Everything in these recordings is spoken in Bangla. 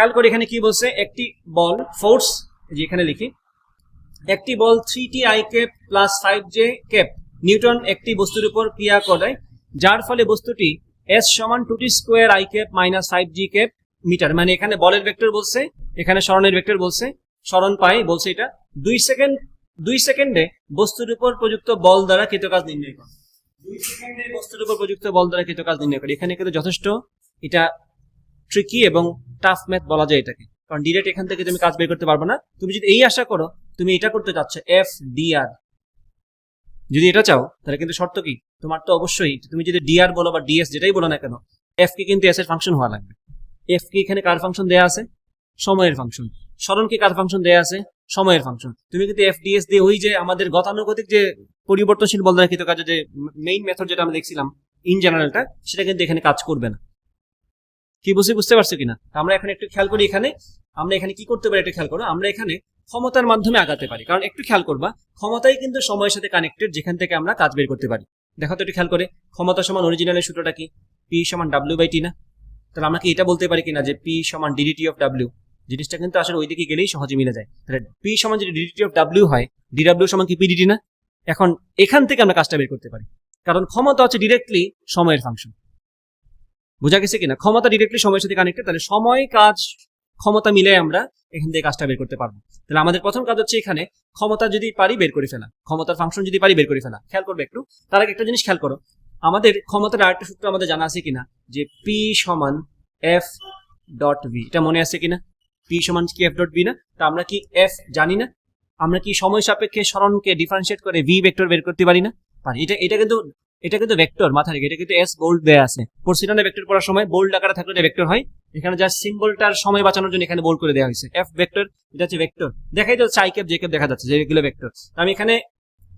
খেয়াল করে এখানে কি বলছে? একটি বল ফোর্স যে এখানে লিখি। একটি বল three T I cap plus five J cap Newton একটি বস্তুর উপর ক্রিয়া করে, যার ফলে বস্তুটি এস সমান two t square i cap minus five j cap metre মানে এখানে বলের ভেক্টর বলছে, এখানে স্মরণের ভেক্টর বলছে স্মরণ পাই বলছে এটা। দুই সেকেন্ড দুই সেকেন্ডে বস্তুর উপর প্রযুক্ত বল দ্বারা কৃতকাজ নির্ণয় করে। দুই সেকেন্ডে বস্তুর উপর প্রযুক্ত বল দ্বারা কৃতকাজ নির্ণয় করে। এখানে কিন্তু যথেষ্ট, এটা ট্রিকি এবং টাফ ম্যাথ বলা যায় এটাকে। কারণ ডিরেক্ট এখান থেকে তুমি কাজ বের করতে পারবে না। তুমি যদি এই আশা করো, তুমি এটা করতে চাচ্ছ এফ ডিআর যদি এটা চাও, তাহলে কিন্তু শর্ত কি? তোমার তো অবশ্যই, তুমি যদি ডিআর বলো বা ডিএস যেটাই বলো না কেন এফ কে কিন্তু এস এর ফাংশন হওয়া লাগবে। এফ কি এখানে কার ফাংশন দেয়া আছে? সময়ের ফাংশন স্মরণ কি কার ফাংশন দেয়া আছে? সময়ের ফাংশন তুমি কিন্তু এফ ডিএস দিয়ে ওই যে আমাদের গতানুগতিক যে পরিবর্তনশীল বল রাখিত কাজে যে মেইন মেথড যেটা আমরা দেখছিলাম ইন জেনারেলটা সেটা কিন্তু এখানে কাজ করবে না। কি বুঝে বুঝতে পারছ কিনা? আমরা এখানে একটু খেয়াল করি এখানে। আমরা এখানে কি করতে পারি একটু খেয়াল করো। আমরা এখানে ক্ষমতার মাধ্যমে আগাতে পারি। কারণ একটু খেয়াল করবা, ক্ষমতাই কিন্তু সময়ের সাথে কানেক্টেড যেখান থেকে আমরা কাজ বের করতে পারি। দেখো তো একটু খেয়াল করে, ক্ষমতা সমান অরিজিনালের সূত্রটা কি? পি সমান ডাব্লিউ বাই টি না? তাহলে আমরা কি এটা বলতে পারি কিনা যে পি সমান ডিডিটি অফ ডাব্লিউ জিনিসটা কিন্তু আসলে ওই দিকে গেলেই সহজে মিলে যায়। তাহলে পি সমান যদি ডিডিটি অফ ডাব্লিউ হয় ডিডাব্লিউ সমান কি পিডিটি না? এখন এখান থেকে আমরা কাজটা বের করতে পারি। কারণ ক্ষমতা হচ্ছে ডিরেক্টলি সময়ের ফাংশন বোঝা গেছে কিনা? ক্ষমতা ডিরেক্টলি সময়ের সাথে কানেক্টেড তাহলে সময়, কাজ, ক্ষমতা মিলে আমরা এখান থেকে কাজটা বের করতে পারব। তাহলে আমাদের প্রথম কাজ হচ্ছে এখানে ক্ষমতা যদি পারি বের করে ফেলা। ক্ষমতার ফাংশন যদি পারি বের করে ফেলা। খেয়াল করবে একটু? তার আগে একটা জিনিস খেয়াল করো। আমাদের ক্ষমতার আরেকটা সূত্র আমাদের জানা আছে কিনা? যে পি সমান এফ ডট ভি এটা মনে আছে কিনা? পি সমান কি এফ ডট ভি না? তা আমরা কি এফ জানি না? আমরা কি সময় সাপেক্ষে স্মরণকে ডিফারেন্সিয়েট করে ভি ভেক্টর বের করতে পারি না? পারি। এটা এটা কিন্তু এটা কিন্তু ভেক্টর মাথা রেখে এটা কিন্তু এস বোল্ড দেয়া আছে। পড়ছিলাম ভেক্টর পড়ার সময় বোল্ড আকারে থাকলে এটা ভেক্টর হয়। এখানে যা সিম্বলটার সময় বাঁচানোর জন্য এখানে বোল্ড করে দেওয়া হয়েছে। এফ ভেক্টর এটা হচ্ছে ভেক্টর দেখাই যাচ্ছে আই ক্যাপ জে ক্যাপ দেখা যাচ্ছে, যেগুলো ভেক্টর আমি এখানে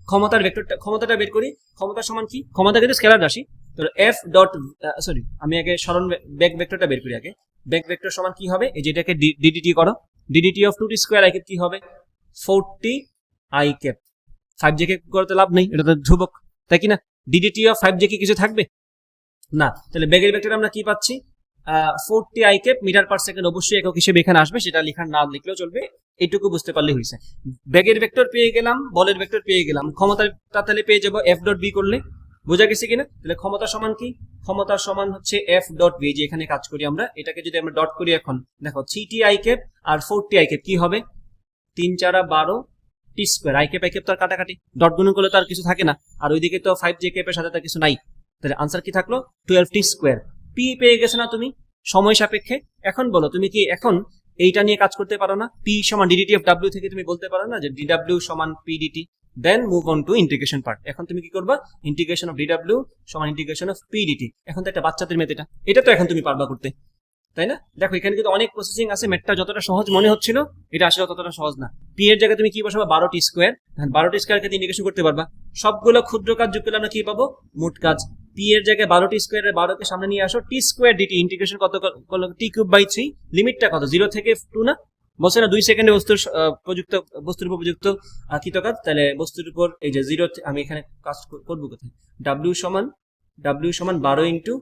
ক্ষমতার ভেক্টরটা ক্ষমতাটা বের করি। ক্ষমতা সমান কি? ক্ষমতা কিন্তু স্কেলার রাশি। তো এফ ডট সরি আমি আগে স্মরণ ব্যাক ভেক্টরটা বের করি আগে। ব্যাক ভেক্টর সমান কি হবে? এই যেটাকে ডিডিটি করো। D d t of two t square i cap কি হবে? Four t i cap five j cap করতে লাভ নেই, এটা তো ধ্রুবক। তাই কি না? ডিডিটি অফ ফাইভ জে কি কিছু থাকবে? না। তাহলে ব্যাগের ভেক্টর আমরা কি পাচ্ছি? Forty i cap metre per second অবশ্যই একক হিসেবে এখানে আসবে, সেটা লেখার না লিখলেও চলবে। এইটুকু বুঝতে পারলে হয়েছে। ব্যাগের ভেক্টর পেয়ে গেলাম, বলের ভেক্টর পেয়ে গেলাম। ক্ষমতাটা তাহলে পেয়ে যাব এফ ডট বি করলে। বোঝা গেছে কিনা? তাহলে ক্ষমতা সমান কি? ক্ষমতা সমান হচ্ছে এফ ডট বি যে এখানে কাজ করি আমরা। এটাকে যদি আমরা ডট করি এখন, দেখো থ্রি টি আই ক্যাপ আর ফোর টি আই ক্যাপ কি হবে? তিন চারা বারো t square i cap i cap তো আর কাটাকাটি। ডট গুণ করলে তো আর কিছু থাকে না। আর ওইদিকে তো ফাইভ জে ক্যাপের সাথে তার কিছু নাই। তাহলে আনসার কি থাকল? টুয়েলভ টি স্কোয়ার পি পেয়ে গেছো না তুমি? সময় সাপেক্ষে। এখন বলো, তুমি কি এখন এইটা নিয়ে কাজ করতে পারো না? পি সমান ডিডিটি অফ ডাব্লিউ থেকে তুমি বলতে পারো না যে ডিডাব্লিউ সমান PDT then move on to integration part এখন তুমি কি করবা? ইন্টিগ্রেশন অফ ডিডাব্লিউ সমান ইন্টিগ্রেশন অফ পিডিটি এখন তো একটা বাচ্চাদের মেথ এটা। এটা তো এখন তুমি পারবা করতে। তাই না? দেখো, এখানে কিন্তু অনেক প্রসেসিং আছে। ম্যাথটা যতটা সহজ মনে হচ্ছিল, এটা আসলে ততটা সহজ না। পি এর জায়গায় তুমি কি বসাবা? বারোটি স্কোয়ার বারোটি স্কোয়ারকে ইন্টিগ্রেশন করতে পারবা। সবগুলো ক্ষুদ্র কাজ যোগ করলে আমরা কি পাবো? মোট কাজ। পি এর জায়গায় বারোটি স্কোয়ারের বারোকে সামনে নিয়ে আসো। টি স্কোয়ার ডিটি ইন্টিগ্রেশন কত করল? টি কিউব বাই থ্রি লিমিটটা কত? জিরো থেকে টু না? বলছে না, দুই সেকেন্ডে বস্তুর প্রযুক্ত, বস্তুর উপর প্রযুক্ত কৃত কাজ। তাহলে বস্তুর উপর এই যে জিরো আমি এখানে কাজ করব কোথায়? ডাব্লিউ সমান ডাব্লিউ সমান বারো into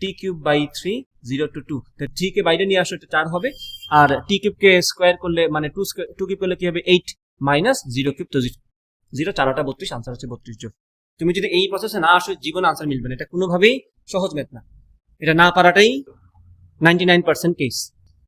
t cube by three zero to two. Three কে বাইরে নিয়ে আসো, এটা চার হবে। আর টি কিউবকে স্কোয়ার করলে মানে টু স্কোয়ার টু কিউব করলে কি হবে? এইট মাইনাস জিরো কিউব তো জিরো চারোটা বত্রিশ আনসার হচ্ছে বত্রিশ যোগ। তুমি যদি এই প্রসেসে না আসো, জীবন আনসার মিলবে না। এটা কোনোভাবেই সহজ ম্যাথ না। এটা না পারাটাই নাইনটি নাইন পার্সেন্ট কেস